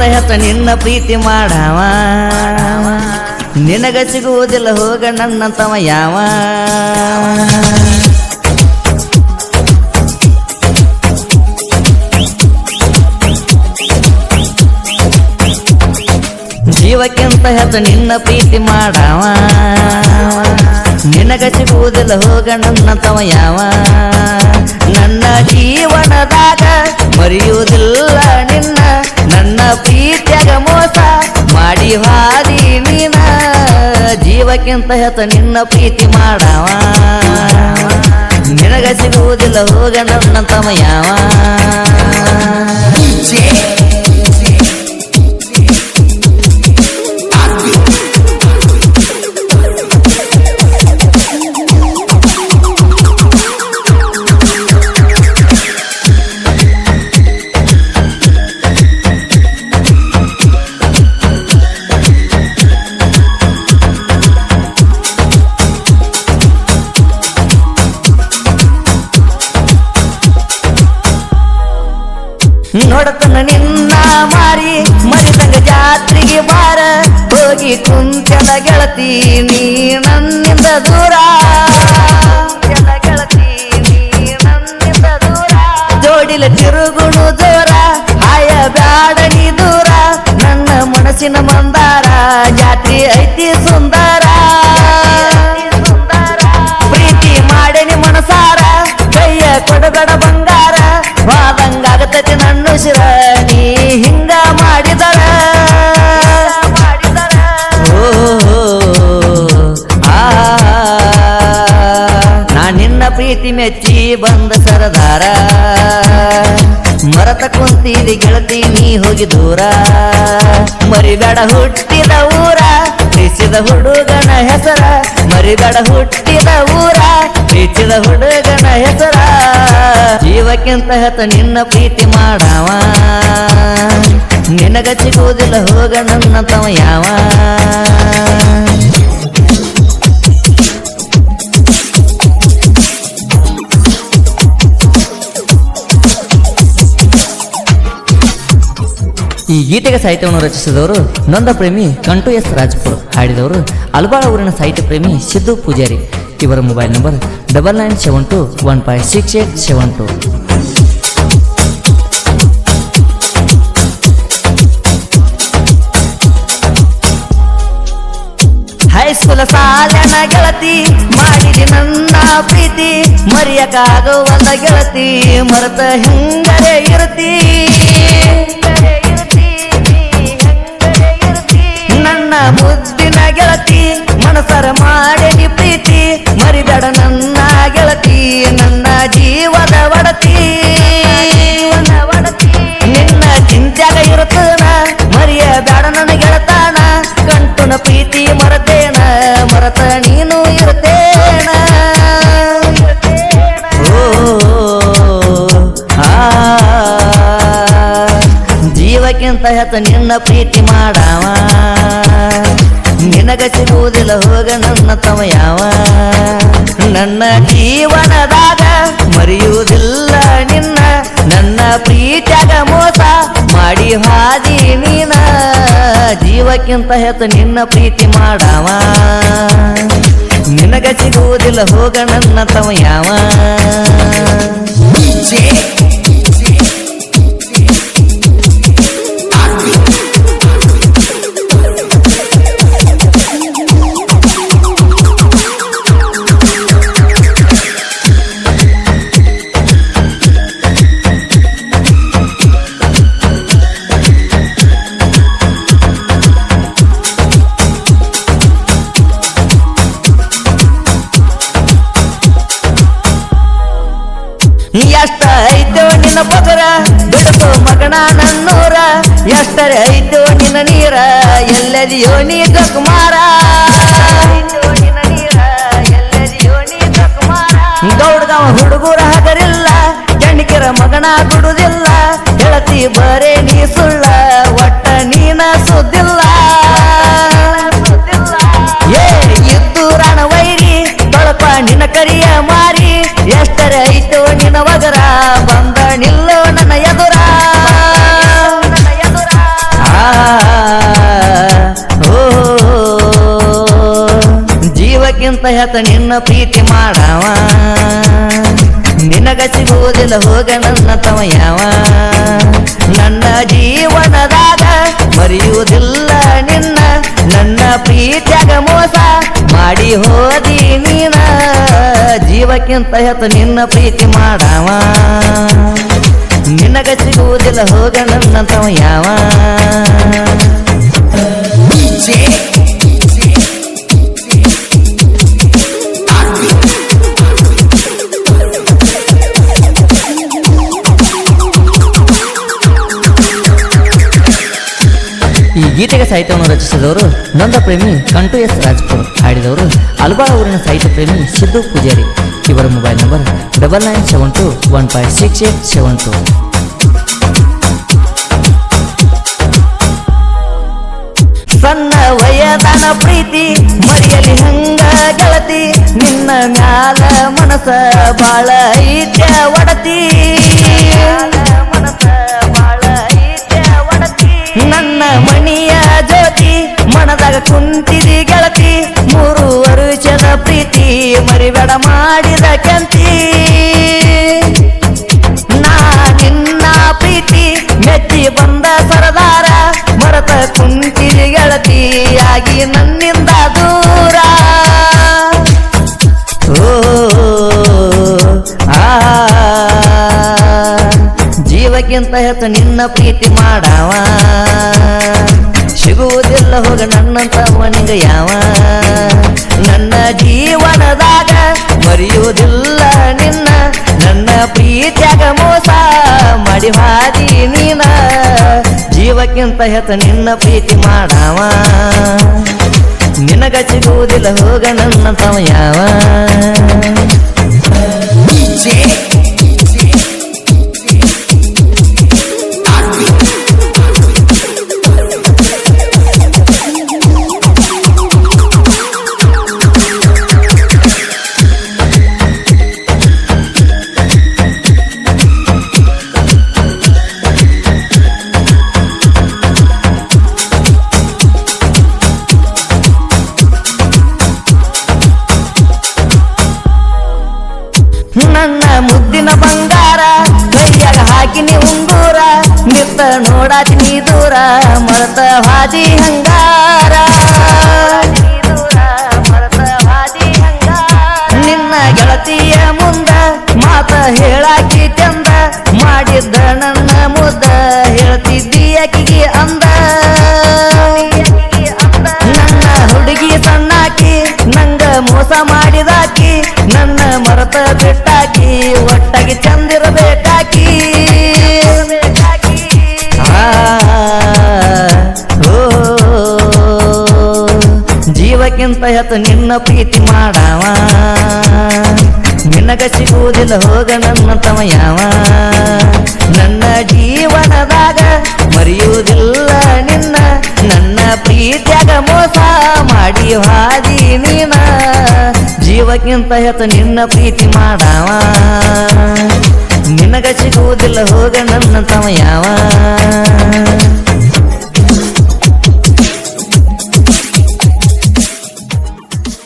ಹೆತ ನಿನ್ನ ಪ್ರೀತಿ ಮಾಡವ. ನಿನಗ ಸಿಗುವುದಿಲ್ಲ ಹೋಗ ನನ್ನಂತವ ಯಾವ. ಜೀವಕ್ಕಿಂತ ಹೆತ್ತ ನಿನ್ನ ಪ್ರೀತಿ ಮಾಡವ. ನಿನಗ ಸಿಗುವುದಿಲ್ಲ ಹೋಗ ನನ್ನಂತವ ಯಾವ. ನನ್ನ ಜೀವನದಾಗ ಜೀವಕ್ಕಿಂತ ಹೆತ ನಿನ್ನ ಪ್ರೀತಿ ಮಾಡವ. ನಿನಗ ಸಿಗುವುದಿಲ್ಲ ಹೋಗ ನನ್ನ ಯಾವ ಕುಂತೆದ ಗೆಳತಿ, ನೀ ನನ್ನಿಂದ ದೂರ. ಗೆಳತಿ, ನೀ ನನ್ನಿಂದ ದೂರ. ಜೋಡಿಲ ತಿರುಗುಣು ದೂರ ಹಾಯ ಬ್ಯಾಡ ನೀ ದೂರ. ನನ್ನ ಮನಸ್ಸಿನ ಮಂದಾರ, ಜಾತ್ರೆ ಐತಿ ಸುಂದರ. ಪ್ರೀತಿ ಮೆಚ್ಚಿ ಬಂದ ಸರದಾರ. ಮರತ ಕುಂತಿದಿ ಗೆಳತಿ, ನೀ ಹೋಗಿ ದೂರ. ಮರಿಬೇಡ ಹುಟ್ಟಿದ ಊರ, ಪ್ರೀತಿಸಿದ ಹುಡುಗನ ಹೆಸರ. ಮರಿಬೇಡ ಹುಟ್ಟಿದ ಊರ, ಪ್ರೀತಿಸಿದ ಹುಡುಗನ ಹೆಸರ. ಜೀವಕ್ಕಿಂತ ಹೆತ ನಿನ್ನ ಪ್ರೀತಿ ಮಾಡವ. ನಿನಗ ಸಿಗುವುದಿಲ್ಲ ಹೋಗ ನನ್ನ ತವ ಯಾವ. ಈ ಗೀತೆಗೆ ಸಾಹಿತ್ಯವನ್ನು ರಚಿಸಿದವರು ನೊಂದ ಪ್ರೇಮಿ ಕಂಟು ಎಸ್ ರಾಜ್ಪುರ್. ಹಾಡಿದವರು ಅಲ್ಬಾಳ ಊರಿನ ಸಾಹಿತ್ಯ ಪ್ರೇಮಿ ಸಿದ್ದು ಪೂಜಾರಿ. ಇವರ mobile number double nine seven two one five six eight seven two. High school ಸಾಲನ ಗೆಳತಿ, ಮಾಡಿದಿ ನನ್ನ ಪ್ರೀತಿ. ಮರೆಯಕ್ಕಾಗುವಂತ ಗೆಳತಿ, ಮರೆತ ಹೆಂಗರೆ ಇರ್ತಿ ನನ್ನ ಮುದ್ದಿನ ಗೆಳತಿ, ಮನಸರ ಮಾಡನಿ ಪ್ರೀತಿ, ಮರಿಬೇಡ ನನ್ನ ಗೆಳತಿ, ನನ್ನ ಜೀವದ ಒಡತಿ. ನಿನ್ನ ಚಿಂತ್ಯಾಗ ಇರುತ್ತನ ಮರಿಯ ಬೇಡ ನನ್ನ ಗೆಳತಾನ ಕಂಟುನ ಪ್ರೀತಿ ಮರತೇನ, ಮರತ ನೀನು ಇರುತ್ತೇನ. ಜೀವಕ್ಕಿಂತ ಹೆಚ್ಚು ನಿನ್ನ ಪ್ರೀತಿ ಮಾಡವ. ನಿನಗ ಸಿಗುವುದಿಲ್ಲ, ಹೋಗ ನನ್ನ ತವ ಯಾವ? ನನ್ನ ಜೀವನದಾಗ ಮರೆಯುವುದಿಲ್ಲ ನಿನ್ನ. ನನ್ನ ಪ್ರೀತಿಯಾಗ ಮೋಸ ಮಾಡಿ ಹಾದಿ ನೀನ. ಜೀವಕ್ಕಿಂತ ಹೆತ್ತು ನಿನ್ನ ಪ್ರೀತಿ ಮಾಡವ. ನಿನಗ ಸಿಗುವುದಿಲ್ಲ, ಹೋಗ ನನ್ನ ತವ ಐತೋ ನಿನ್ನ ನೀರ, ಎಲ್ಲದಿಯೋ ನೀ ಕುಮಾರ ಗೌಡ್ಗಾವ ಹುಡುಗರ ಹಗರಿಲ್ಲ ಜಣಿಕೆರ ಮಗನ ಬಿಡುದಿಲ್ಲ. ಗೆಳತಿ ಬರೇ ನೀ ಸುಳ್ಳ, ಒಟ್ಟ ನೀನ ಸುದ್ದಿಲ್ಲ. ಏ, ಇದ್ದು ರಾಣ ವೈರಿ ತೊಳಪ ನಿನ್ನ ಕರಿಯ ಮಾರಿ, ಎಷ್ಟರ ಐತೋ ಜೀವಕ್ಕಿಂತ ಹೆತ ನಿನ್ನ ಪ್ರೀತಿ ಮಾಡವ. ನಿನಗ ಸಿಗುವುದಿಲ್ಲ ಹೋಗ ನನ್ನ ತಮಯವ ನನ್ನ ಜೀವನದಾಗ ಮರೆಯುವುದಿಲ್ಲ ನಿನ್ನ, ನನ್ನ ಪ್ರೀತಿಯಾಗ ಮೋಸ ಮಾಡಿ ಹೋದಿ ನೀನ. ಜೀವಕ್ಕಿಂತ ಹೆತ ನಿನ್ನ ಪ್ರೀತಿ ಮಾಡವ. ನಿನಗ ಸಿಗುವುದಿಲ್ಲ ಹೋಗ ನನ್ನ ತಮಯವ ಗೀತೆಗೆ ಸಾಹಿತ್ಯವನ್ನು ರಚಿಸಿದವರು ನೊಂದ ಪ್ರೇಮಿ ಕಂಟು ಎಸ್ ರಾಜ್ಪುರ್. ಹಾಡಿದವರು ಅಲ್ಬಾಳ ಊರಿನ ಸಾಹಿತ್ಯ ಪ್ರೇಮಿ ಸಿದ್ದು ಪೂಜಾರಿ. ಇವರ mobile number double nine seven two one five six eight seven two ಸಣ್ಣ ವಯದಾನ ಪ್ರೀತಿ ಮರಿಯಲಿ ಹಂಗ ಗೆಳತಿ? ನಿನ್ನ ಮ್ಯಾಲ ಮನಸ ಬಾಳ ಐತ್ಯ ಒಡತಿ. ಗೆಳತಿಯಾಗಿ ನನ್ನಿಂದ ದೂರ. ಓ, ಆ ಜೀವಕ್ಕಿಂತ ಹೆಚ್ಚು ನಿನ್ನ ಪ್ರೀತಿ ಮಾಡವ. ಸಿಗುವುದಿಲ್ಲ ಹೋಗ ನನ್ನಂತ ಮನಿಗ ಯಾವ. ನನ್ನ ಜೀವನದಾಗ ಮರೆಯುವುದಿಲ್ಲ ನಿನ್ನ. ನನ್ನ ಪ್ರೀತಿಯಾಗ ಮೋಸ ಮಾಡಿ ಜೀವಕ್ಕಿಂತ ಹೆತ ನಿನ್ನ ಪ್ರೀತಿ ಮಾಡವ. ನಿನಗ ಸಿಗುವುದಿಲ್ಲ ಹೋಗ ನನ್ನ ನನ್ನ ದೂರ ಮರತ ಹಾದಿ ಹಂಗಾರ. ನಿನ್ನ ಗೆಳತಿಯ ಮುಂದ ಮಾತ ಹೇಳಾಕಿ ಚಂದ ಮಾಡಿದ್ದ ನನ್ನ ಮುದ್ದ ಹೇಳ್ತಿದ್ದೀಯಕಿಗೆ ಅಂದ. ನನ್ನ ಹುಡುಗಿ ಸಣ್ಣಾಕಿ ನಂಗ ಮೋಸ ಜೀವಕ್ಕಿಂತ ಹೆತ್ತು ನಿನ್ನ ಪ್ರೀತಿ ಮಾಡವ. ನಿನಗ ಸಿಗುವುದಿಲ್ಲ ಹೋಗ ನನ್ನ ತಮಯವ. ನನ್ನ ಜೀವನದಾಗ ಮರೆಯುವುದಿಲ್ಲ ನಿನ್ನ. ನನ್ನ ಪ್ರೀತಿಯಾಗ ಮೋಸ ಮಾಡಿ ಹಾದಿ ನೀನ. ಜೀವಕ್ಕಿಂತ ಹೆತ್ತು ನಿನ್ನ ಪ್ರೀತಿ ಮಾಡವ. ನಿನಗ ಸಿಗುವುದಿಲ್ಲ ಹೋಗ ನನ್ನ ತಮಯವ.